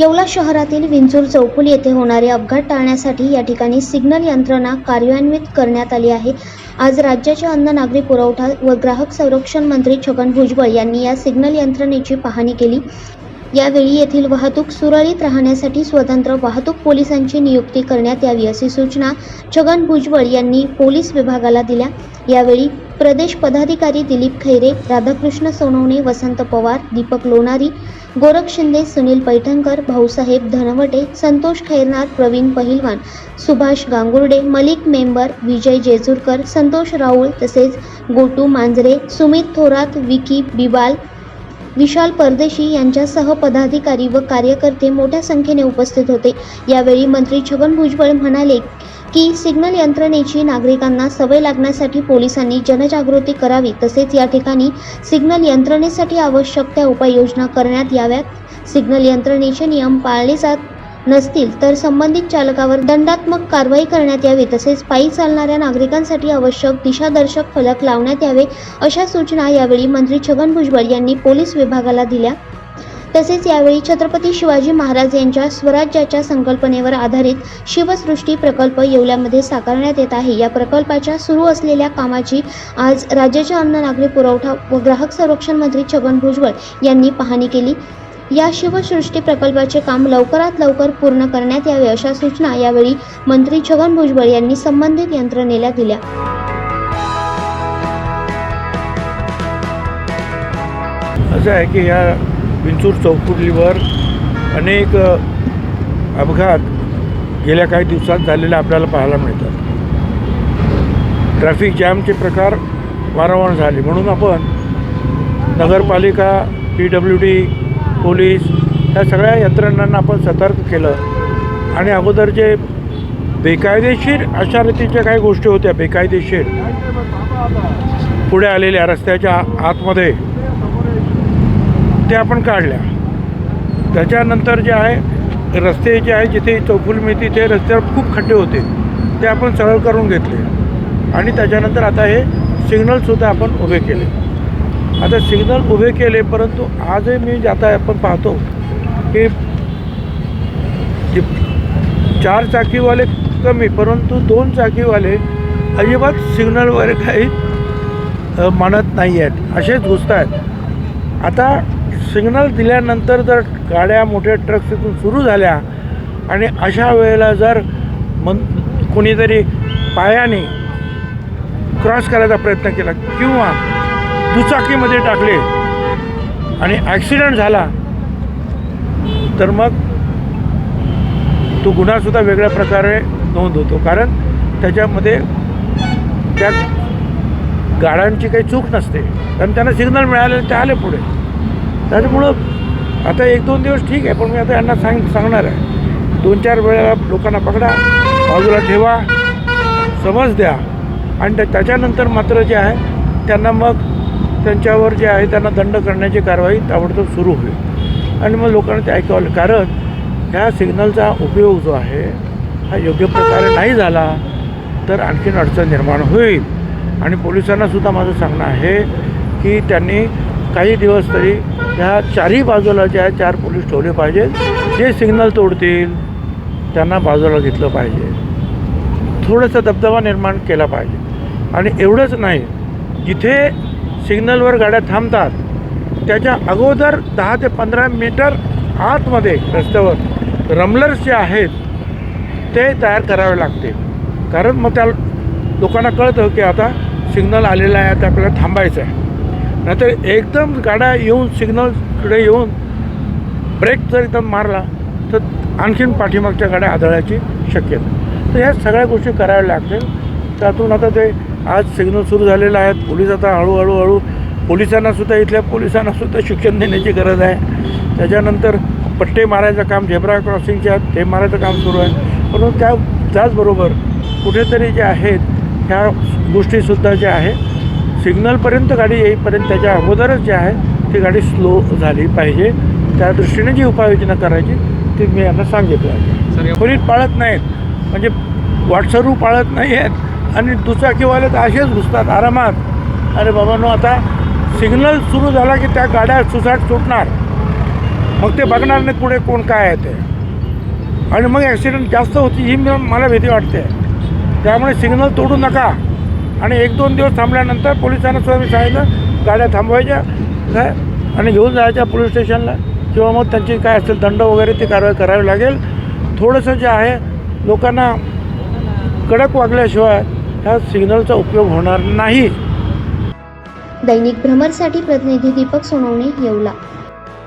येवला शहरातील विंचूर चौकुल येथे होणारे अपघात टाळण्यासाठी या ठिकाणी सिग्नल यंत्रणा कार्यान्वित करण्यात आली आहे. आज राज्याचे अन्न नागरी पुरवठा व ग्राहक संरक्षण मंत्री छगन भुजबळ यांनी या सिग्नल यंत्रणेची पाहणी केली. यावेळी येथील वाहतूक सुरळीत राहण्यासाठी स्वतंत्र वाहतूक पोलिसांची नियुक्ती करण्यात यावी अशी सूचना छगन भुजबळ यांनी पोलीस विभागाला दिल्या. यावेळी प्रदेश पदाधिकारी दिलीप खैरे राधाकृष्ण सोनवणे वसंत पवार दीपक लोणारी गोरख शिंदे सुनील पैठणकर भाऊसाहेब धनवटे संतोष खैरनार प्रवीण पहिलवान सुभाष गांगुर्डे मलिक मेंबर विजय जेजूरकर संतोष राऊळ तसेच गोटू मांजरे सुमित थोरात विकी बिबाल विशाल परदेशी यांच्यासह पदाधिकारी व कार्यकर्ते मोठ्या संख्येने उपस्थित होते. यावेळी मंत्री छगन भुजबळ म्हणाले की सिग्नल यंत्रणेची नागरिकांना सवय लागण्यासाठी पोलिसांनी जनजागृती करावी तसेच या ठिकाणी सिग्नल यंत्रणेसाठी आवश्यक त्या उपाययोजना करण्यात याव्यात. सिग्नल यंत्रणेचे नियम पाळले जात नसतील तर संबंधित चालकावर दंडात्मक कारवाई करण्यात यावी तसेच पायी चालणाऱ्या नागरिकांसाठी आवश्यक दिशादर्शक फलक लावण्यात यावे अशा सूचना यावेळी मंत्री छगन भुजबळ यांनी पोलीस विभागाला दिल्या. तसेच यावेळी छत्रपती शिवाजी महाराज यांच्या स्वराज्याच्या संकल्पनेवर आधारित शिवसृष्टी प्रकल्प येवल्यामध्ये साकारण्यात येत आहे. या प्रकल्पाच्या सुरू असलेल्या कामाची आज राज्याच्या अन्न नागरी पुरवठा व ग्राहक संरक्षण मंत्री छगन भुजबळ यांनी पाहणी केली. या शिवसृष्टी प्रकल्पाचे काम लवकरात लवकर पूर्ण करण्यात यावे अशा सूचना यावेळी मंत्री छगन भुजबळ यांनी संबंधित यंत्रणेला दिल्या. असं आहे की या विंचूर चौफुलीवर अनेक अपघात गेल्या काही दिवसात झालेले आपल्याला पाहायला मिळतात. ट्रॅफिक जॅमचे प्रकार वारंवार झाले. म्हणून आपण नगरपालिका पी डब्ल्यू डी पोलीस या सगळ्या यंत्रणांना आपण सतर्क केलं. आणि अगोदर जे बेकायदेशीर अशा रीतीच्या काही गोष्टी होत्या बेकायदेशीर पुढे आलेल्या रस्त्याच्या आतमध्ये ते आपण काढल्या. त्याच्यानंतर जे आहे रस्ते जे आहे जिथे चौफुल मिळते ते रस्त्यावर खूप खड्डे होते. ते आपण सरळ करून घेतले. आणि त्याच्यानंतर आता हे सिग्नलसुद्धा आपण उभे केले. आता सिग्नल उभे केले परंतु आजही मी आता आपण पाहतो की चार चाकीवाले कमी परंतु दोन चाकीवाले अजिबात सिग्नलवर काही मानत नाही आहेत. असेच घुसत आहेत आता सिग्नल दिल्यानंतर जर गाड्या मोठ्या ट्रक्स तिथून सुरू झाल्या आणि अशा वेळेला जर मन कोणीतरी पायाने क्रॉस करायचा प्रयत्न केला किंवा दुचाकीमध्ये टाकले आणि ॲक्सिडेंट झाला तर मग तो गुन्हासुद्धा वेगळ्या प्रकारे नोंद होतो. कारण त्याच्यामध्ये त्या गाड्यांची काही चूक नसते. कारण त्यांना सिग्नल मिळाले ते आले पुढे. त्याच्यामुळं आता एक दोन दिवस ठीक आहे पण मी आता यांना सांग सांगणार आहे. दोन चार वेळेला लोकांना पकडा बाजूला ठेवा समज द्या. आणि त्याच्यानंतर मात्र जे आहे त्यांना मग त्यांच्यावर जे आहे त्यांना दंड करण्याची कारवाई ताबडतोब सुरू होईल. आणि मग लोकांना ते ऐकावं कारण ह्या सिग्नलचा उपयोग जो आहे हा योग्य प्रकारे नाही झाला तर आणखीन अडचण निर्माण होईल. आणि पोलिसांनासुद्धा माझं सांगणं आहे की त्यांनी काही दिवस तरी ह्या चारही बाजूला ज्या चार पोलीस ठेवले पाहिजेत जे सिग्नल तोडतील त्यांना बाजूला घेतलं पाहिजे. थोडंसं दबदबा निर्माण केला पाहिजे. आणि एवढंच नाही जिथे सिग्नलवर गाड्या थांबतात त्याच्या अगोदर दहा ते पंधरा मीटर आतमध्ये रस्त्यावर रमलर्स जे आहेत ते तयार करावे लागते कारण मग त्या लोकांना कळतं की आता सिग्नल आलेला आहे आता आपल्याला थांबायचं आहे. नाहीतर एकदम गाड्या येऊन सिग्नलकडे येऊन ब्रेक जर एकदम मारला तर आणखीन पाठीमागच्या गाड्या आदळायची शक्यता. तर ह्या सगळ्या गोष्टी कराव्या लागतील. त्यातून आता ते आज सिग्नल सुरू झालेलं आहेत पोलीस आता हळूहळू हळू पोलिसांनासुद्धा इथल्या पोलिसांनासुद्धा शिक्षण देण्याची गरज आहे. त्याच्यानंतर पट्टे मारायचं काम झेब्रा आहेत ते मारायचं काम सुरू आहे. परंतु त्या त्याचबरोबर कुठेतरी जे आहेत ह्या गोष्टीसुद्धा ज्या आहे सिग्नलपर्यंत गाडी येईपर्यंत त्याच्या अगोदरच जे आहे ती गाडी स्लो झाली पाहिजे. त्या दृष्टीने जी उपाययोजना करायची ती मी यांना सांगितलं आहे. पोलीस पाळत नाहीत. म्हणजे वाटसरू पाळत नाही आहेत आणि दुचाकीवाले तर असेच घुसतात आरामात. अरे बाबांनो आता सिग्नल सुरू झाला की त्या गाड्या सुसाट सुटणार. मग ते बघणार नाहीत पुढे कोण काय आहे ते. आणि मग ॲक्सिडेंट जास्त होती ही मला भीती वाटते. त्यामुळे सिग्नल तोडू नका. आणि एक दोन दिवस थांबल्यानंतर पोलिसांना सुद्धा मी सांगितलं गाड्या थांबवायच्या काय? आणि घेऊन जायच्या पोलीस स्टेशनला. किंवा मग त्यांची काय असेल दंड वगैरे ती कारवाई करावी लागेल. थोडंसं जे आहे लोकांना कडक वागल्याशिवाय ह्या सिग्नलचा उपयोग होणार नाही. दैनिक भ्रमरसाठी प्रतिनिधी दीपक सोनवणे येवला.